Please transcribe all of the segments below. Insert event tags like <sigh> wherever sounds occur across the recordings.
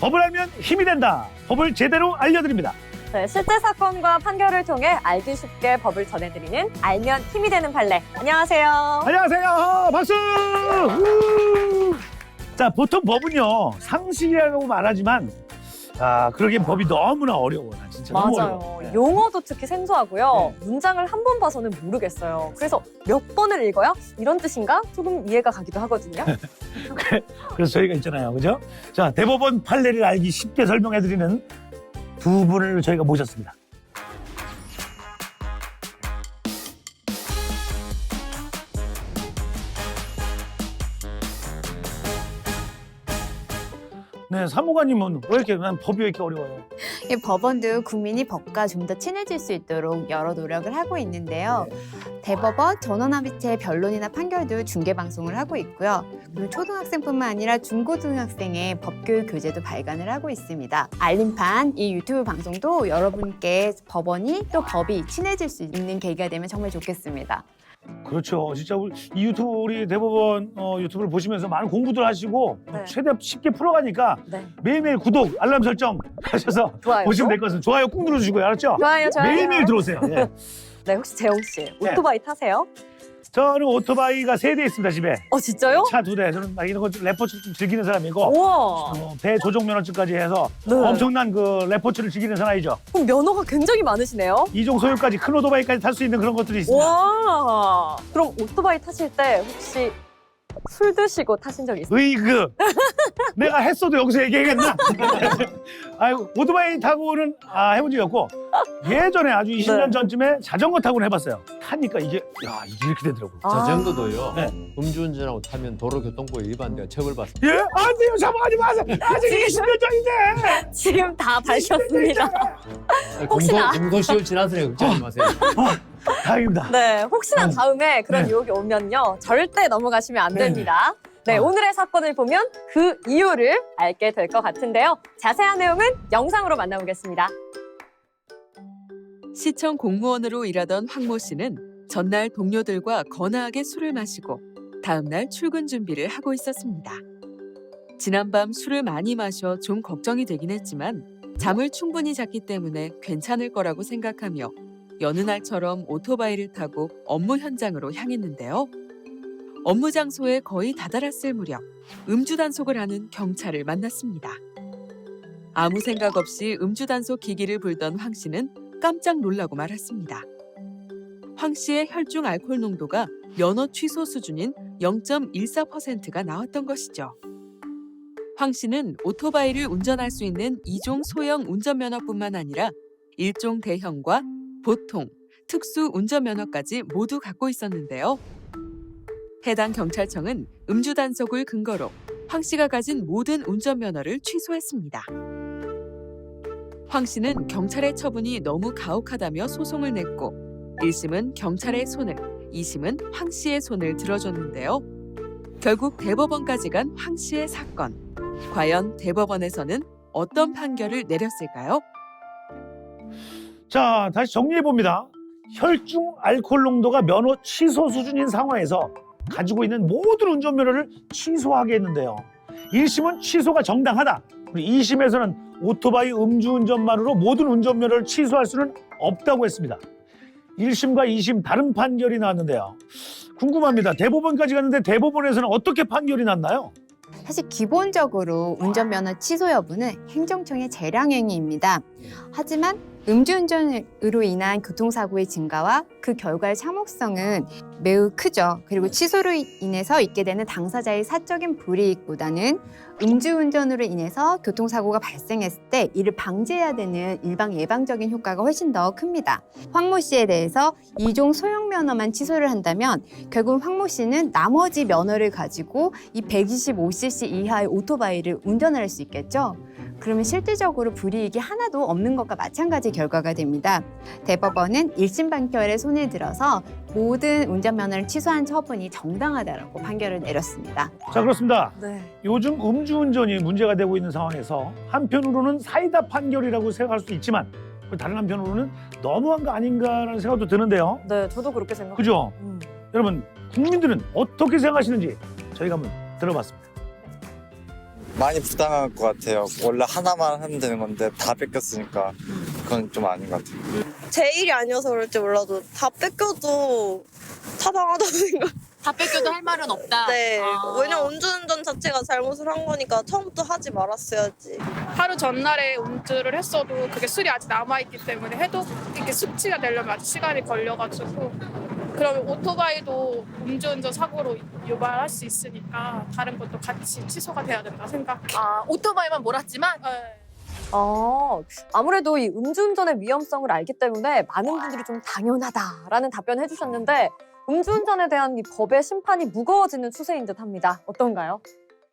법을 알면 힘이 된다. 법을 제대로 알려드립니다. 네, 실제 사건과 판결을 통해 알기 쉽게 법을 전해드리는 알면 힘이 되는 판례. 안녕하세요. 안녕하세요. 박수! 우! 자, 보통 법은요, 상식이라고 말하지만, 아, 그러기엔 법이 너무나 어려워. 나 진짜 너무 맞아요. 어려워. 네. 용어도 특히 생소하고요. 문장을 한 번 봐서는 모르겠어요. 그래서 몇 번을 읽어야 이런 뜻인가? 조금 이해가 가기도 하거든요. <laughs> 그래서 저희가 있잖아요. 그죠? 자, 대법원 판례를 알기 쉽게 설명해 드리는 두 분을 저희가 모셨습니다. 네, 사무관님은 왜 이렇게 난 법이 왜 이렇게 어려워요? 이 법원도 국민이 법과 좀 더 친해질 수 있도록 여러 노력을 하고 있는데요. 대법원, 전원합의체 변론이나 판결도 중계 방송을 하고 있고요. 그리고 초등학생뿐만 아니라 중고등학생의 법교육 교재도 발간을 하고 있습니다. 알림판 이 유튜브 방송도 여러분께 법원이 또 법이 친해질 수 있는 계기가 되면 정말 좋겠습니다. 그렇죠. 진짜 우리 이 유튜브 우리 대법원 어, 유튜브를 보시면서 많은 공부들 하시고 네. 최대한 쉽게 풀어가니까 네. 매일매일 구독, 알람 설정 하셔서 <laughs> 좋아요. 보시면 될 것 같습니다. 좋아요 꾹 눌러주시고요. 알았죠? 좋아요, 좋아요. 매일매일 들어오세요. 예. <laughs> 네, 혹시 재홍 씨 네. 오토바이 타세요? 저는 오토바이가 세 대 있습니다 집에 어, 진짜요? 차 두 대. 저는 막 이런 거 레포츠 좀 즐기는 사람이고 우와. 어, 배 조종 면허증까지 해서 네. 엄청난 그 레포츠를 즐기는 사람이죠. 그럼 면허가 굉장히 많으시네요. 이종 소유까지 큰 오토바이까지 탈 수 있는 그런 것들이 있습니다. 와. 그럼 오토바이 타실 때 혹시 술 드시고 타신 적 있어요? 으이그 내가 했어도 여기서 얘기하겠나? <laughs> 아유 오토바이 타고는 아 해본 적이 없고 예전에 아주 20년 네. 전쯤에 자전거 타고는 해봤어요. 타니까 이게 야 이게 이렇게 되더라고. 요 아. 자전거도요. 네. 음주운전하고 타면 도로교통법 위반되어 처벌받습니다. 예? 안 돼요 잡아가지 마세요. 아직 20년 전인데. <laughs> 지금 다 밝혔습니다. 혹시나. 공소, 공소시효 지났으니 걱정하지 마세요. <laughs> 다행입니다. 네, 혹시나 음. 다음에 그런 네. 유혹이 오면요. 절대 넘어가시면 안 네네. 됩니다. 네, 아. 오늘의 사건을 보면 그 이유를 알게 될 것 같은데요. 자세한 내용은 영상으로 만나보겠습니다. 시청 공무원으로 일하던 황모 씨는 전날 동료들과 거나하게 술을 마시고 다음날 출근 준비를 하고 있었습니다. 지난밤 술을 많이 마셔 좀 걱정이 되긴 했지만 잠을 충분히 잤기 때문에 괜찮을 거라고 생각하며 여느 날처럼 오토바이를 타고 업무 현장으로 향했는데요. 업무 장소에 거의 다다랐을 무렵 음주 단속을 하는 경찰을 만났습니다. 아무 생각 없이 음주 단속 기기를 불던 황 씨는 깜짝 놀라고 말았습니다. 황 씨의 혈중 알코올 농도가 면허 취소 수준인 0.14%가 나왔던 것이죠. 황 씨는 오토바이를 운전할 수 있는 2종 소형 운전면허뿐만 아니라 1종 대형과 보통, 특수 운전면허까지 모두 갖고 있었는데요. 해당 경찰청은 음주 단속을 근거로 황 씨가 가진 모든 운전면허를 취소했습니다. 황 씨는 경찰의 처분이 너무 가혹하다며 소송을 냈고 1심은 경찰의 손을, 2심은 황 씨의 손을 들어줬는데요. 결국 대법원까지 간 황 씨의 사건. 과연 대법원에서는 어떤 판결을 내렸을까요? 자, 다시 정리해 봅니다. 혈중 알코올 농도가 면허 취소 수준인 상황에서 가지고 있는 모든 운전면허를 취소하게 했는데요. 1심은 취소가 정당하다. 우리 2심에서는 오토바이 음주운전만으로 모든 운전면허를 취소할 수는 없다고 했습니다. 1심과 2심 다른 판결이 나왔는데요. 궁금합니다. 대법원까지 갔는데 대법원에서는 어떻게 판결이 났나요? 사실 기본적으로 운전면허 취소 여부는 행정청의 재량행위입니다. 하지만 음주운전으로 인한 교통사고의 증가와 그 결과의 참혹성은 매우 크죠. 그리고 취소로 인해서 있게 되는 당사자의 사적인 불이익보다는 음주운전으로 인해서 교통사고가 발생했을 때 이를 방지해야 되는 일방 예방적인 효과가 훨씬 더 큽니다. 황모 씨에 대해서 이종 소형 면허만 취소를 한다면 결국 황모 씨는 나머지 면허를 가지고 이 125cc 이하의 오토바이를 운전할 수 있겠죠. 그러면 실질적으로 불이익이 하나도 없는 것과 마찬가지 결과가 됩니다. 대법원은 1심 판결에 손을 들어서 모든 운전면허를 취소한 처분이 정당하다고 판결을 내렸습니다. 자, 그렇습니다. 네. 요즘 음주운전이 문제가 되고 있는 상황에서 한편으로는 사이다 판결이라고 생각할 수 있지만 다른 한편으로는 너무한 거 아닌가라는 생각도 드는데요. 네, 저도 그렇게 생각해요. 그죠? 음. 여러분 국민들은 어떻게 생각하시는지 저희가 한번 들어봤습니다. 많이 부당한 것 같아요. 원래 하나만 하면 되는 건데 다 뺏겼으니까 그건 좀 아닌 것 같아요. 제 일이 아니어서 그럴지 몰라도 다 뺏겨도 타당하다고 생각. 다 뺏겨도 할 말은 없다. 네. 아. 왜냐면 음주운전 자체가 잘못을 한 거니까 처음부터 하지 말았어야지. 하루 전날에 운주를 했어도 그게 술이 아직 남아있기 때문에 해도 이게 숙취가 되려면 아직 시간이 걸려가지고 그러면 오토바이도 음주운전 사고로 유발할 수 있으니까 다른 것도 같이 취소가 돼야 된다 생각해. 아, 오토바이만 몰았지만 네. 아, 아무래도 이 음주운전의 위험성을 알기 때문에 많은 분들이 좀 당연하다라는 답변을 해주셨는데 음주운전에 대한 이 법의 심판이 무거워지는 추세인 듯합니다. 어떤가요?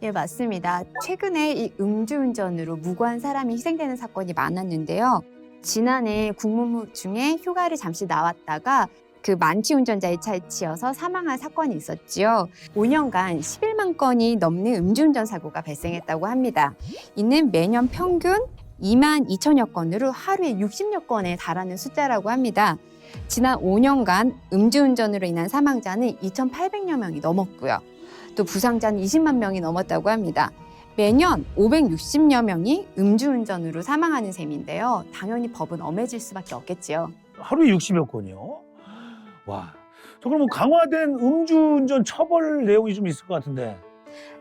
예, 맞습니다. 최근에 이 음주운전으로 무고한 사람이 희생되는 사건이 많았는데요. 지난해 국무부 중에 휴가를 잠시 나왔다가 그 만취 운전자의 차에 치여서 사망한 사건이 있었지요. 5년간 11만 건이 넘는 음주운전 사고가 발생했다고 합니다. 이는 매년 평균 2만 2천여 건으로 하루에 60여 건에 달하는 숫자라고 합니다. 지난 5년간 음주운전으로 인한 사망자는 2,800여 명이 넘었고요. 또 부상자는 20만 명이 넘었다고 합니다. 매년 560여 명이 음주운전으로 사망하는 셈인데요. 당연히 법은 엄해질 수밖에 없겠지요. 하루에 60여 건이요. 와. 저 그럼 뭐 강화된 음주운전 처벌 내용이 좀 있을 것 같은데.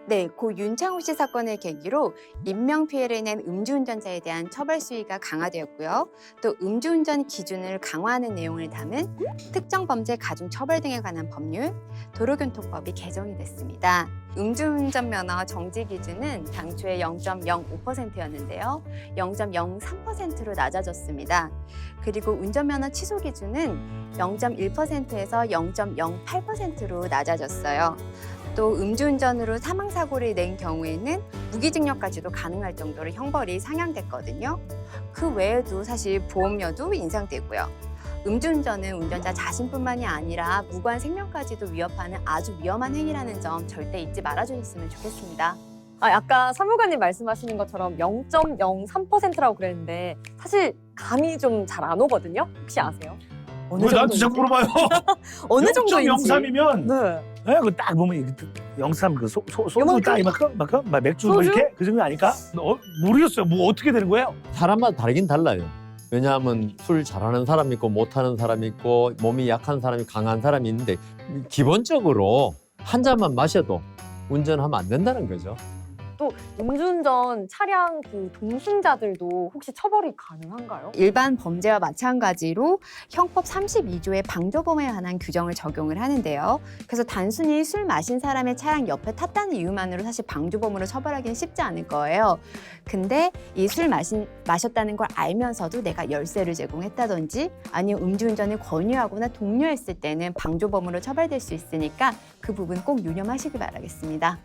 네, 고 윤창호 씨 사건을 계기로 인명 피해를 낸 음주운전자에 대한 처벌 수위가 강화되었고요. 또 음주운전 기준을 강화하는 내용을 담은 특정 범죄 가중 처벌 등에 관한 법률 도로교통법이 개정이 됐습니다. 음주운전 면허 정지 기준은 당초에 0.05%였는데요. 0.03%로 낮아졌습니다. 그리고 운전면허 취소 기준은 0.1%에서 0.08%로 낮아졌어요. 또 음주운전으로 사망사고를 낸 경우에는 무기징역까지도 가능할 정도로 형벌이 상향됐거든요. 그 외에도 사실 보험료도 인상되고요. 음주운전은 운전자 자신뿐만이 아니라 무관 생명까지도 위협하는 아주 위험한 행위라는 점 절대 잊지 말아주셨으면 좋겠습니다. 아, 아까 사무관님 말씀하시는 것처럼 0.03%라고 그랬는데 사실 감이 좀 잘 안 오거든요. 혹시 아세요? 어느 왜 나한테 정도인지? 자꾸 물어봐요? 어느 정도인지. 0.03이면 <laughs> 네. 예, 그딱 보면 03그 소, 소, 소주 요만큼? 딱 이만큼 이만큼 막 맥주 뭐 소주? 이렇게 그 정도 아닐까? 어, 모르겠어요. 뭐 어떻게 되는 거예요? 사람마다 다르긴 달라요. 왜냐하면 술 잘하는 사람 있고 못하는 사람 있고 몸이 약한 사람이 강한 사람이 있는데 기본적으로 한 잔만 마셔도 운전하면 안 된다는 거죠. 또 음주운전 차량 그 동승자들도 혹시 처벌이 가능한가요? 일반 범죄와 마찬가지로 형법 32조의 방조범에 관한 규정을 적용을 하는데요. 그래서 단순히 술 마신 사람의 차량 옆에 탔다는 이유만으로 사실 방조범으로 처벌하기는 쉽지 않을 거예요. 근데 이 술 마신 마셨다는 걸 알면서도 내가 열쇠를 제공했다든지 아니면 음주운전을 권유하거나 독려했을 때는 방조범으로 처벌될 수 있으니까 그 부분 꼭 유념하시기 바라겠습니다.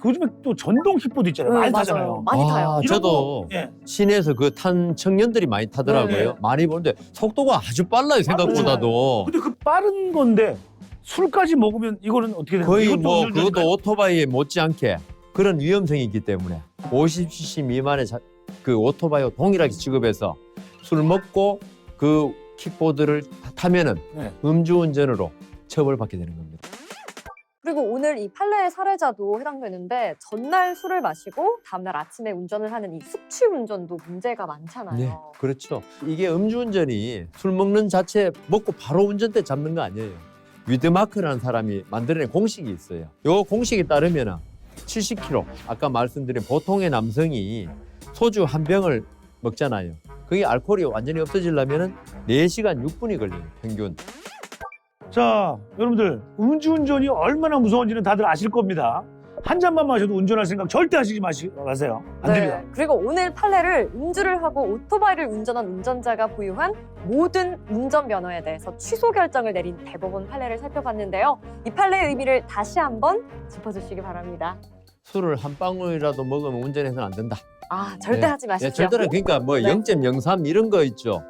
그 요즘에 또 전동 킥보드 있잖아요. 많이 네, 맞아요. 타잖아요. 많이 타요. 아, 이런 저도 거, 예. 시내에서 그 탄 청년들이 많이 타더라고요. 네. 많이 보는데 속도가 아주 빨라요 생각보다도. 근데 그 빠른 건데 술까지 먹으면 이거는 어떻게 되는 거의? 뭐 그것도? 오토바이에 못지않게 그런 위험성이 있기 때문에 50cc 미만의 자- 그 오토바이와 동일하게 취급해서 술 먹고 그 킥보드를 타면은 네. 음주운전으로 처벌받게 되는 겁니다. 그리고 오늘 이 판례의 사례자도 해당되는데 전날 술을 마시고 다음날 아침에 운전을 하는 이 숙취 운전도 문제가 많잖아요. 네, 그렇죠. 이게 음주운전이 술 먹는 자체 먹고 바로 운전대 잡는 거 아니에요. 위드마크라는 사람이 만들어낸 공식이 있어요. 요 공식에 따르면 70kg, 아까 말씀드린 보통의 남성이 소주 한 병을 먹잖아요. 그게 알코올이 완전히 없어지려면 4시간 6분이 걸려요, 평균. 자, 여러분들 음주운전이 얼마나 무서운지는 다들 아실 겁니다. 한 잔만 마셔도 운전할 생각 절대 하시지 마시, 마세요. 안 됩니다. 네. 그리고 오늘 판례를 음주를 하고 오토바이를 운전한 운전자가 보유한 모든 운전 면허에 대해서 취소 결정을 내린 대법원 판례를 살펴봤는데요. 이 판례의 의미를 다시 한번 짚어주시기 바랍니다. 술을 한 방울이라도 먹으면 운전해서는 안 된다. 아 절대 네. 하지 마십시오. 예, 절대로 그러니까 뭐 네. 0.03 이런 거 있죠.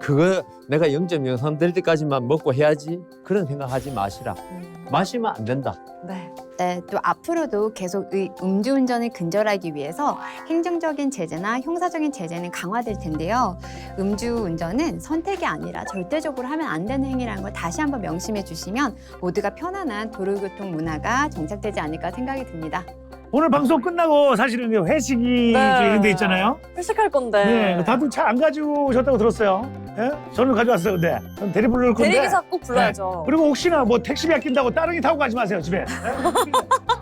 그거 내가 0.03 될 때까지만 먹고 해야지 그런 생각하지 마시라. 음, 마시면 안 된다. 네. 네, 또 앞으로도 계속 의- 음주운전을 근절하기 위해서 행정적인 제재나 형사적인 제재는 강화될 텐데요. 음주운전은 선택이 아니라 절대적으로 하면 안 되는 행위라는 걸 다시 한번 명심해 주시면 모두가 편안한 도로교통 문화가 정착되지 않을까 생각이 듭니다. 오늘 방송 끝나고 사실은 이제 회식이 네. 이런 데 있잖아요. 회식할 건데. 네, 다들 차 안 가지고 오셨다고 들었어요. 예? 저는 가져왔어요, 근데. 전 대리 부를 건데. 대리기사 꼭 불러야죠. 그리고 혹시나 뭐 택시비 아낀다고 따릉이 타고 가지 마세요, 집에. 예?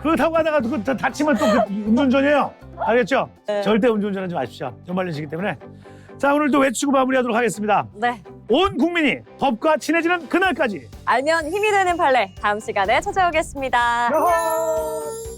그거 타고 가다가 그거 다- 다치면 또 그 음주운전이에요. 알겠죠? 네. 절대 음주운전하지 마십시오. 연말연시기 때문에. 자, 오늘도 외치고 마무리하도록 하겠습니다. 네. 온 국민이 법과 친해지는 그날까지. 알면 힘이 되는 판례 다음 시간에 찾아오겠습니다. 야호!